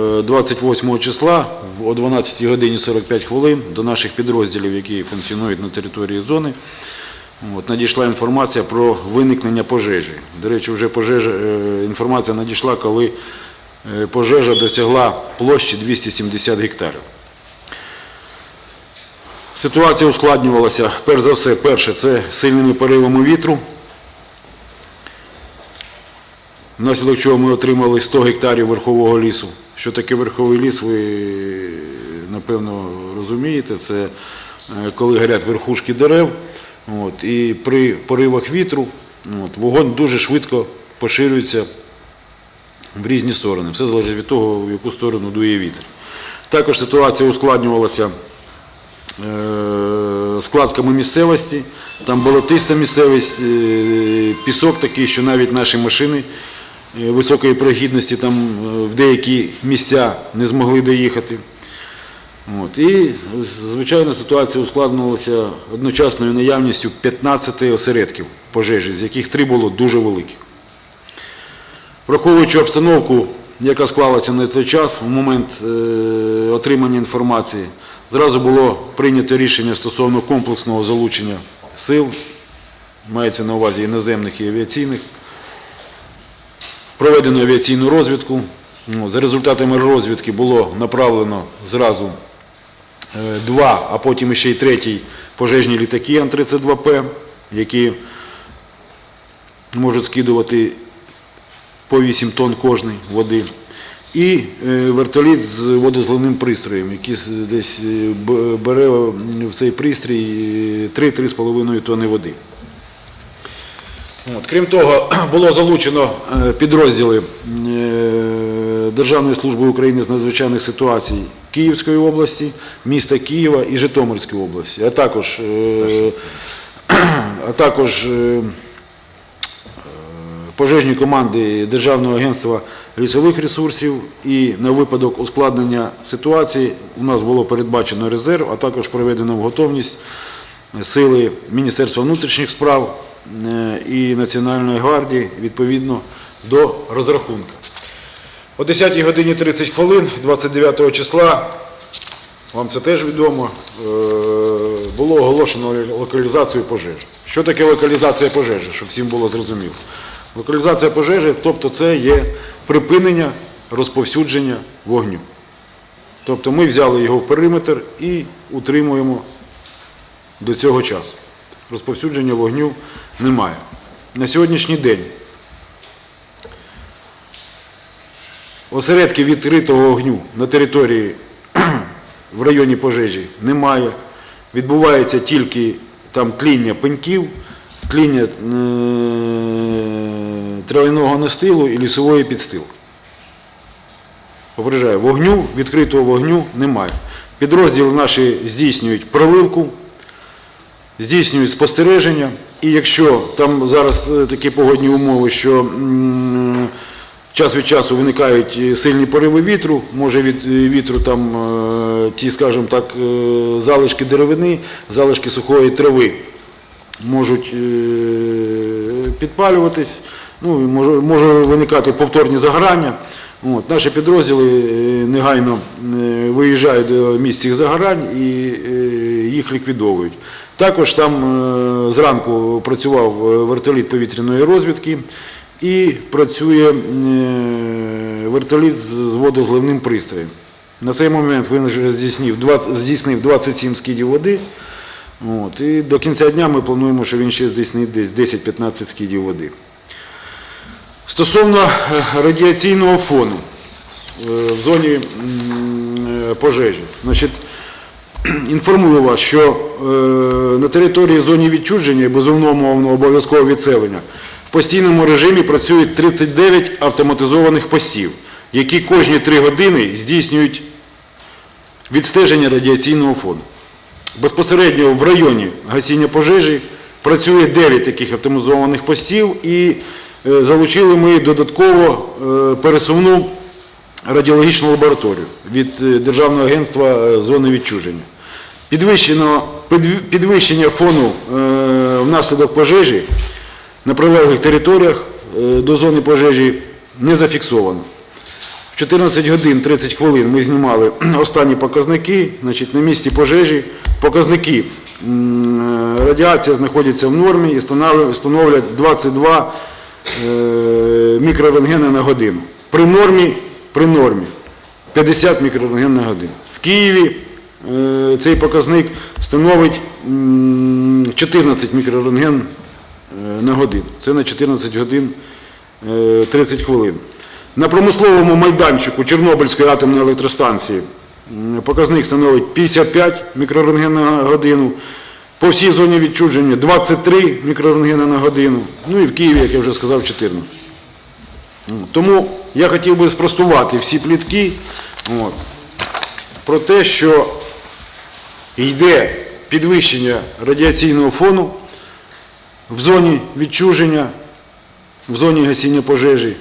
е, 28 числа о 12 годині 45 хвилин до наших підрозділів, які функціонують на території зони, от, надійшла інформація про виникнення пожежі. До речі, вже пожежа, е, інформація надійшла, коли е, пожежа досягла площі 270 гектарів. Ситуація ускладнювалася, перш за все, перше, це сильними поривами вітру, внаслідок чого ми отримали 100 гектарів верхового лісу. Що таке верховий ліс, ви напевно розумієте, це е, коли горять верхушки дерев, от, і при поривах вітру от, вогонь дуже швидко поширюється в різні сторони. Все залежить від того, в яку сторону дує вітер. Також ситуація ускладнювалася е, складками місцевості. Там болотиста місцевість, е, пісок такий, що навіть наші машини високої прохідності там е, в деякі місця не змогли доїхати. От. І, звичайно, ситуація ускладнилася одночасною наявністю 15 осередків пожежі, з яких три було дуже великих. Враховуючи обстановку, яка склалася на той час, в момент е, отримання інформації, зразу було прийнято рішення стосовно комплексного залучення сил, мається на увазі іноземних і авіаційних, проведено авіаційну розвідку. Ну, За результатами розвідки було направлено зразу е, два, а потім ще й третій пожежні літаки Ан-32П, які можуть скидувати по 8 тонн кожний води. І е, вертоліт з водозливним пристроєм, який десь е, бере в цей пристрій е, 3-3,5 тонни води. От, крім того, було залучено е, підрозділи е, Державної служби України з надзвичайних ситуацій Київської області, міста Києва і Житомирської області, а також, е, а також пожежні команди Державного агентства лісових ресурсів. І на випадок ускладнення ситуації у нас було передбачено резерв, а також проведено в готовність сили Міністерства внутрішніх справ е, і Національної гвардії відповідно до розрахунку. О 10 годині 30 хвилин 29 числа, вам це теж відомо, е, було оголошено локалізацію пожежі. Що таке локалізація пожежі, щоб всім було зрозуміло? Локалізація пожежі, тобто це є припинення розповсюдження вогню. Тобто ми взяли його в периметр і утримуємо до цього часу. Розповсюдження вогню немає. На сьогоднішній день осередків відкритого вогню на території в районі пожежі немає. Відбувається тільки там тління пеньків, тління е- травяного настилу і лісової підстилки. Попереджаю, вогню, відкритого вогню немає. Підрозділи наші здійснюють проливку, здійснюють спостереження. І якщо там зараз е, такі погодні умови, що час від часу виникають е, сильні пориви вітру, може від е, вітру там е, ті, скажімо так, е, залишки деревини, залишки сухої трави можуть е, підпалюватись, ну, може, виникати повторні загорання. От, наші підрозділи е, негайно е, виїжджають до місць цих загорань і е, їх ліквідовують. Також там е, зранку працював е, вертоліт повітряної розвідки і працює е, вертоліт з водозливним пристроєм. На цей момент він вже здійснив 27 скидів води. От, і до кінця дня ми плануємо, що він ще здійснить десь 10-15 скидів води. Стосовно радіаційного фону в зоні пожежі, значить, інформую вас, що е, на території зони відчуження і безумовного обов'язкового відселення в постійному режимі працюють 39 автоматизованих постів, які кожні 3 години здійснюють відстеження радіаційного фону. Безпосередньо в районі гасіння пожежі працює 9 таких автоматизованих постів і е, залучили ми додатково е, пересувну радіологічну лабораторію від е, Державного агентства е, зони відчуження. Підвищено, підвищення фону е, внаслідок пожежі на прилеглих територіях до зони пожежі не зафіксовано. В 14 годин 30 хвилин ми знімали останні показники. Значить, на місці пожежі показники радіація знаходиться в нормі і становлять- становлять 22 е, мікрорентгена на годину. При нормі, при нормі 50 мікрорентген на годину. В Києві е, цей показник становить 14 мікрорентген е, на годину. Це на 14 годин е, 30 хвилин. На промисловому майданчику Чорнобильської атомної електростанції показник становить 55 мікрорентген на годину. По всій зоні відчуження 23 мікрорентгена на годину. Ну і в Києві, як я вже сказав, 14. Тому я хотів би спростувати всі плітки от, про те, що йде підвищення радіаційного фону в зоні відчуження, в зоні гасіння пожежі.